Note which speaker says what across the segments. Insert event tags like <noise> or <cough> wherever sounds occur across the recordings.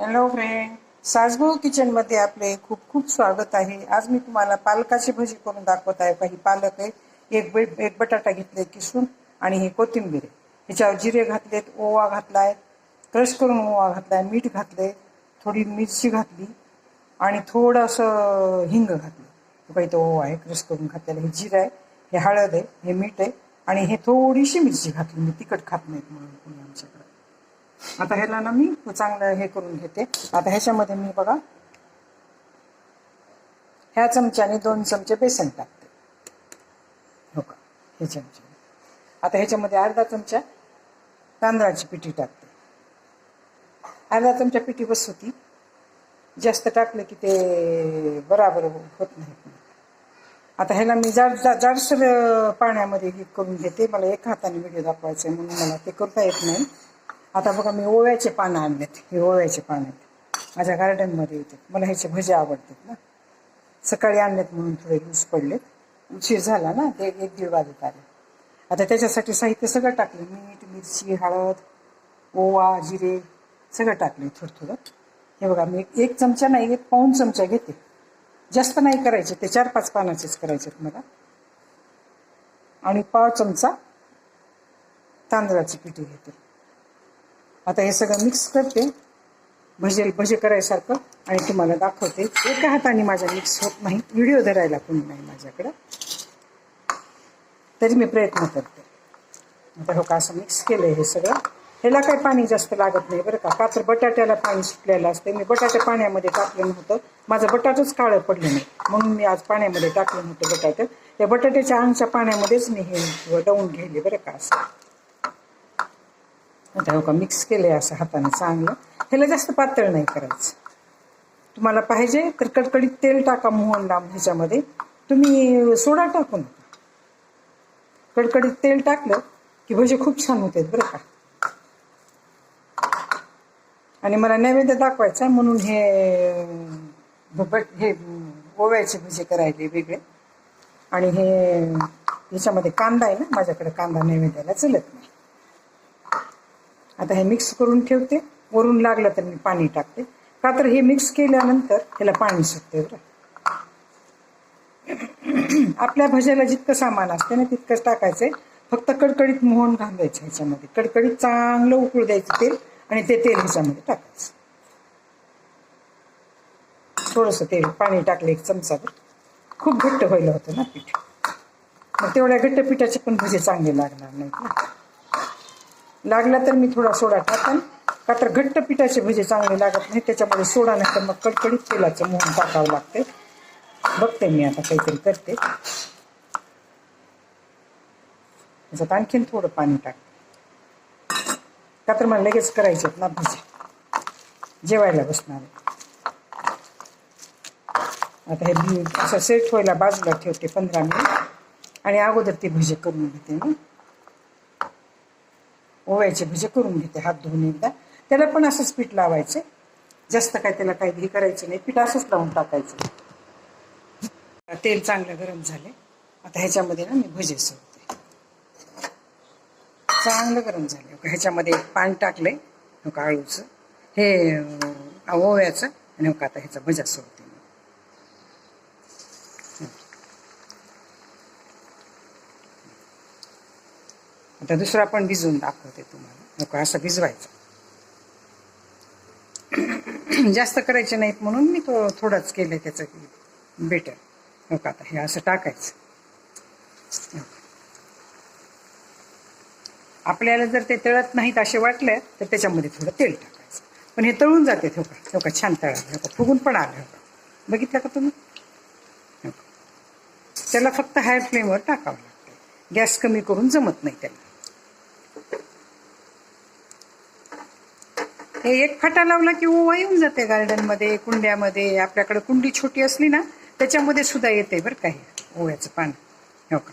Speaker 1: Hello friend सासभाऊ किचनमध्ये आपले खूप खूप स्वागत आहे. आज मी तुम्हाला पालकाची भजी करून दाखवत आहे. काही पालक आहे एक बे एक बटाटा घेतले किसून आणि हे कोथिंबीर आहे. ह्याच्यावर जिरे घातलेत ओवा घातलाय क्रश करून ओवा घातलाय मीठ घातले थोडी मिरची घातली आणि थोडंसं हिंग घातलं. काही तो ओवा आहे क्रश करून घातलेला. हे जिरं आहे हे हळद आहे हे मीठ आहे आणि हे थोडीशी मिरची घातली. मी तिखट खात नाहीत म्हणून आमच्याकडे. आता ह्याला ना मी चांगलं हे करून घेते. आता ह्याच्यामध्ये मी बघा ह्या चमच्याने दोन चमचे बेसन टाकते. हो का? हे चमचे. आता ह्याच्यामध्ये अर्धा चमचा तांदळाची पिठी टाकते. अर्धा चमचा पिठी बस होती जास्त टाकलं की ते बराबर होत नाही. आता ह्याला मी जाड जा- जाडसर पाण्यामध्ये हे करून घेते. मला एक हाताने व्हिडिओ दाखवायचा आहे म्हणून मला ते करता येत नाही. आता बघा मी ओव्याचे पानं आणलेत हे ओव्याचे पानं आहेत. माझ्या गार्डनमध्ये येते. मला ह्याचे भजे आवडतात ना. सकाळी आणलेत म्हणून थोडे लूज पडलेत. उशीर झाला ना ते एक दीड वाजत आले. आता त्याच्यासाठी साहित्य सगळं टाकलं मीठ मिरची हळद ओवा जिरे सगळं टाकले थोडं थोडं हे बघा मी एक चमचा नाही एक पाऊन चमचा घेते. जास्त नाही करायचे ते चार पाच पानाचेच करायचे मला. आणि पाव चमचा तांदळाची पिठी घेते. आता हे सगळं मिक्स करते. भजे भजे करायसारखं. आणि तुम्हाला दाखवते. एका हाताने माझ्या मिक्स होत नाही. व्हिडिओ धरायला कोणी नाही माझ्याकडं. तरी मी प्रयत्न करते. आता हो का असं मिक्स केलं हे सगळं. ह्याला काही पाणी जास्त लागत नाही बरं का. का तर बटाट्याला पाणी सुटलेलं असते मी बटाट्या पाण्यामध्ये टाकलं नव्हतं. माझं बटाटंच काळं पडलं नाही. म्हणून मी आज पाण्यामध्ये टाकलं नव्हतं बटाटे. त्या बटाट्याच्या अंगच्या पाण्यामध्येच मी हे डवून घेले बरं का असं. आता हो का मिक्स केले असं हाताने चांगलं. ह्याला जास्त पातळ नाही करायचं. तुम्हाला पाहिजे तर कडकडीत तेल टाका मोहन लांब ह्याच्यामध्ये. तुम्ही सोडा टाकू नका कडकडीत तेल टाकलं की भजे खूप छान होते बरं का. आणि मला नैवेद्य दाखवायचा आहे म्हणून हे हे ओव्याचे भजे करायले वेगळे. आणि हे ह्याच्यामध्ये कांदा आहे ना माझ्याकडे कांदा नैवेद्याला चलत नाही. आता हे मिक्स करून ठेवते. वरून लागलं तर मी पाणी टाकते. का तर हे मिक्स केल्यानंतर त्याला पाणी सुटते बरं <clears throat> आपल्या भज्याला जितकं सामान असते ना तितकंच टाकायचंय. फक्त कडकडीत मोहन घालायचं ह्याच्यामध्ये. कडकडीत चांगलं उकळू द्यायचं तेल आणि ते तेल ह्याच्यामध्ये टाकायचं. थोडंसं तेल पाणी टाकलं एक चमचाभर खूप घट्ट व्हायला होतं ना पीठ. मग तेवढ्या घट्ट पिठाचे पण भजे चांगले लागणार नाहीत ना. लागला तर मी थोडा सोडा टाकेन. का तर घट्ट पिठाचे भजे चांगले लागत नाही त्याच्यामध्ये सोडा नाही तर मग कडकडीत तेलाचं मोहन टाकावं लागते बघते मी आता काहीतरी करते. त्याच्यात आणखीन थोडं पाणी टाक का तर मला लगेच करायचे आहेत ना भजे. जेवायला बसणार आहे. आता हे असं सेट व्हायला बाजूला ठेवते पंधरा मिनिट. आणि अगोदर ते भजे करून घेते ना ओव्याचे भजे करून घेते हात धुवून एकदा. त्याला पण असंच पीठ लावायचे. जास्त काय त्याला काही हे करायचं नाही. पीठ असंच लावून टाकायचं. तेल चांगलं गरम झाले आता ह्याच्यामध्ये ना मी भजे सोडते. चांगलं गरम झाले ह्याच्यामध्ये पाणी पान टाकलंय. नका आळूचं. हे ओव्याचं. आणि आता ह्याचा भजा सोडते मी आता दुसरा पण भिजवून दाखवते तुम्हाला. नको असं भिजवायचं. <clears throat> जास्त करायचे नाहीत म्हणून मी तो थोडाच केलं त्याचं बेटर नको आता हे असं टाकायचं. आपल्याला जर ते तळत नाहीत असे वाटले तर त्याच्यामध्ये थोडं तेल टाकायचं. पण हे तळून जाते ठोका ठोका छान तळालं हो का? फुगून पण आलं हो बघितलं का तुम्ही? त्याला फक्त हाय फ्लेमवर टाकावं लागतं. गॅस कमी करून जमत नाही त्याला. हे एक फाटा लावला की ओवा येऊन जाते गार्डनमध्ये कुंड्यामध्ये. आपल्याकडे कुंडी छोटी असली ना त्याच्यामध्ये सुद्धा येते बरं काही ओव्याचं पान. हो का?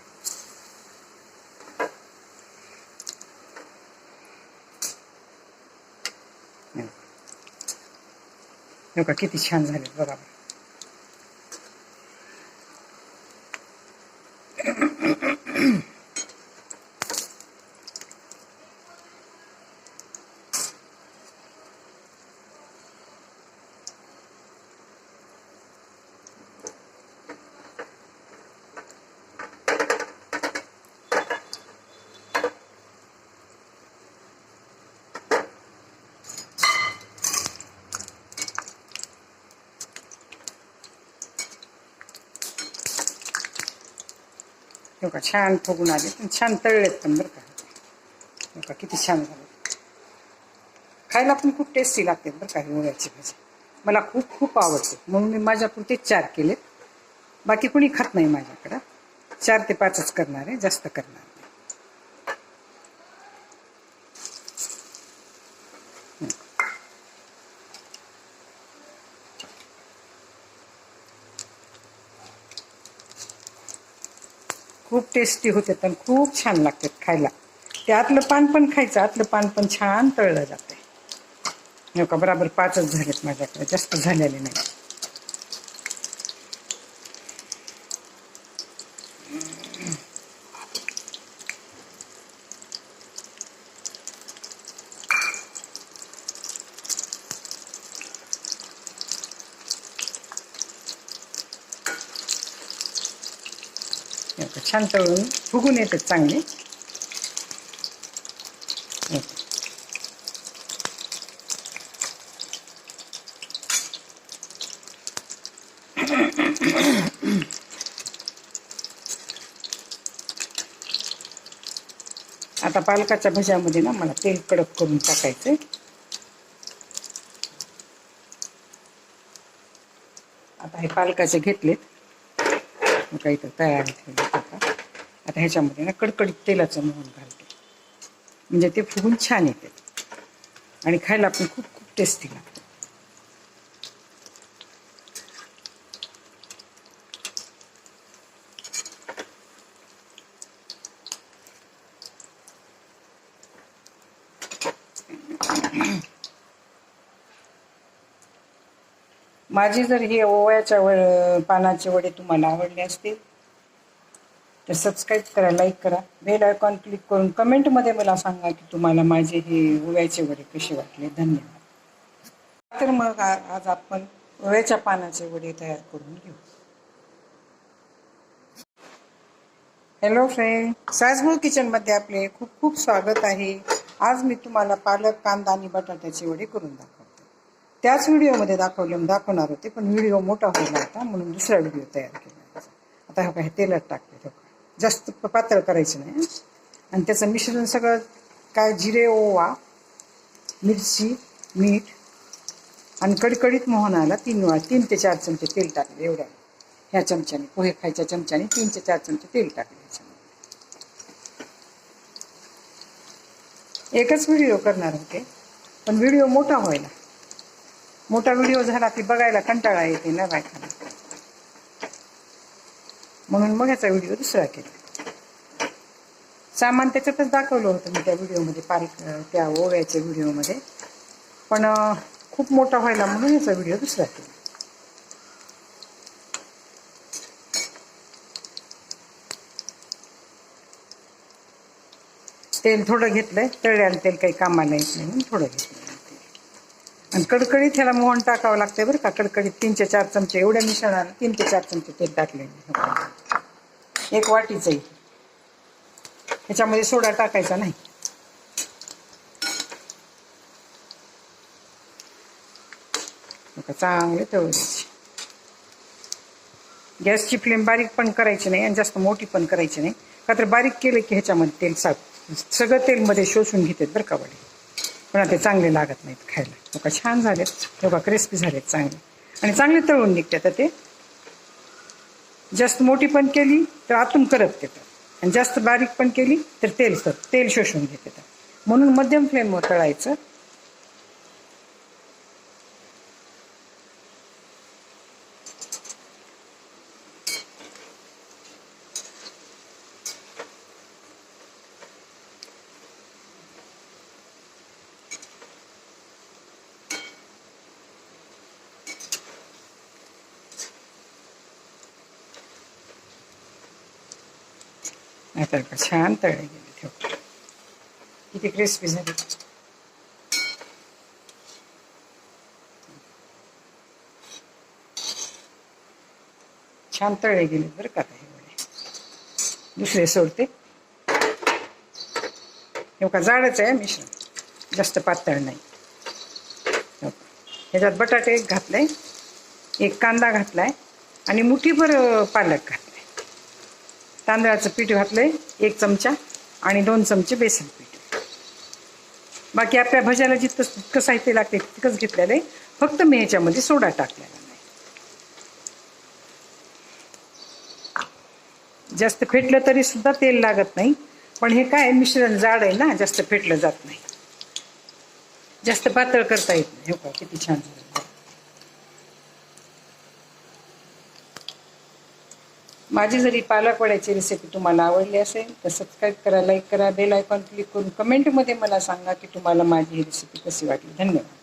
Speaker 1: हो का? किती छान झाले बरोबर बघा छान फुगून आले पण छान तळलेत पण बरं का हे किती छान झाले खायला पण खूप टेस्टी लागते बरं का ही भाजी मला खूप खूप आवडते म्हणून मी माझ्यापुरते चार केले बाकी कोणी खात नाही माझ्याकडं चार ते पाचच करणार आहे जास्त करणार नाही खूप टेस्टी होते पण खूप छान लागतात खायला. ते आतलं पान पण खायचं आतलं पान पण छान तळलं जातं आहे बराबर पाचच झालेत माझ्याकडे जास्त झालेले नाही हे छान तळून फुगून येतात चांगले. आता पालकाच्या भज्यामध्ये ना मला तेल कडक करून टाकायचं आता हे पालकाचे घेतलेत. मग काही तर तयार आता ह्याच्यामध्ये ना कडकडीत तेलाचं मोहन घालते. म्हणजे ते फुगून छान येते. आणि खायला पण खूप खूप टेस्टी लागतं. <clears throat> माझी जर ही ओव्याच्या व पानाचे वडे तुम्हाला आवडले असतील तर सबस्क्राईब करा लाईक करा. बेल आयकॉन क्लिक करून कमेंटमध्ये मला सांगा की तुम्हाला माझे हे ओव्याचे वडे कसे वाटले. धन्यवाद. तर मग आज आपण ओव्याच्या पानाचे वडे तयार करून घेऊ. हॅलो फ्रेंड साजमूळ किचनमध्ये आपले खूप खूप स्वागत आहे. आज मी तुम्हाला पालक कांदा आणि बटाट्याचे वडे करून दाखवते. त्याच व्हिडिओमध्ये दाखवले दाखवणार होते पण व्हिडिओ मोठा होता म्हणून दुसरा व्हिडिओ तयार केला. आता हे काय तेलात टाक जास्त पातळ करायचं नाही आणि त्याचं मिश्रण सगळं काय जिरे ओवा मिरची मीठ आणि कडकडीत मोहनाला तीन वेळा तीन ते चार चमचे तेल टाकले एवढ्या. ह्या चमच्याने पोहे खायच्या चमच्याने तीन ते चार चमचे तेल टाकले एकच व्हिडिओ करणार होते पण व्हिडिओ मोठा व्हायला. मोठा व्हिडिओ झाला की बघायला कंटाळा येते ना बायकांना. म्हणून मग ह्याचा व्हिडिओ दुसरा केला. सामान त्याच्यातच दाखवलं होतं मी त्या व्हिडिओमध्ये पारिक त्या ओव्याच्या व्हिडिओमध्ये पण खूप मोठा व्हायला म्हणून याचा व्हिडिओ दुसरा केला. तेल थोडं घेतलंय तळ्याला तेल काही कामाला येत नाही म्हणून थोडं घेतलं आणि कडकडीत ह्याला मोहन टाकावं लागतंय बरं का कडकडीत तीन ते चार चमचे एवढ्या मिश्रणाला तीन ते चार चमचे तेल टाकले एक वाटीचं आहे. ह्याच्यामध्ये सोडा टाकायचा नाही. आता चांगले तळायचे गॅसची फ्लेम बारीक पण करायची नाही आणि जास्त मोठी पण करायची नाही. का तर बारीक केलं की ह्याच्यामध्ये तेल साफ सगळं तेलमध्ये शोषून घेतात बरं का वडे. पण आता ते चांगले लागत नाहीत खायला. बघा छान झालेत. बघा क्रिस्पी झालेत चांगले. आणि चांगले तळून निघतात आता ते. जास्त मोठी पण केली तर आतून करत घेतात आणि जास्त बारीक पण केली तर तेल सर तेल शोषून घेते म्हणून मध्यम फ्लेमवर तळायचं. नाहीतर का? छान तळले गेले ठेव किती क्रिस्पी झाली छान तळले गेले बरं का हे वडे दुसरे सोडते. हे का जाडच आहे मिश्रण. जास्त पातळ नाही. हो. ह्याच्यात बटाटे एक घातले. एक कांदा घातलाय. आणि मुठीभर पालक घातला तांदळाचं पीठ घातलंय एक चमचा आणि दोन चमचे बेसन पीठ. बाकी आपल्या भज्याला जितकं जितकं साहित्य लागते तितकंच घेतलेलं आहे. फक्त मी ह्याच्यामध्ये सोडा टाकलेला नाही. जास्त फेटलं तरी सुद्धा तेल लागत नाही. पण हे काय मिश्रण जाड आहे ना जास्त फेटलं जात नाही. जास्त पातळ करता येत नाही. हो का किती छान माझी जरी पालक वड्याची रेसिपी तुम्हाला आवडली असेल तर सबस्क्राईब करा लाईक करा बेल आयकॉन क्लिक करून कमेंटमध्ये मला सांगा की तुम्हाला माझी ही रेसिपी कशी वाटली. धन्यवाद.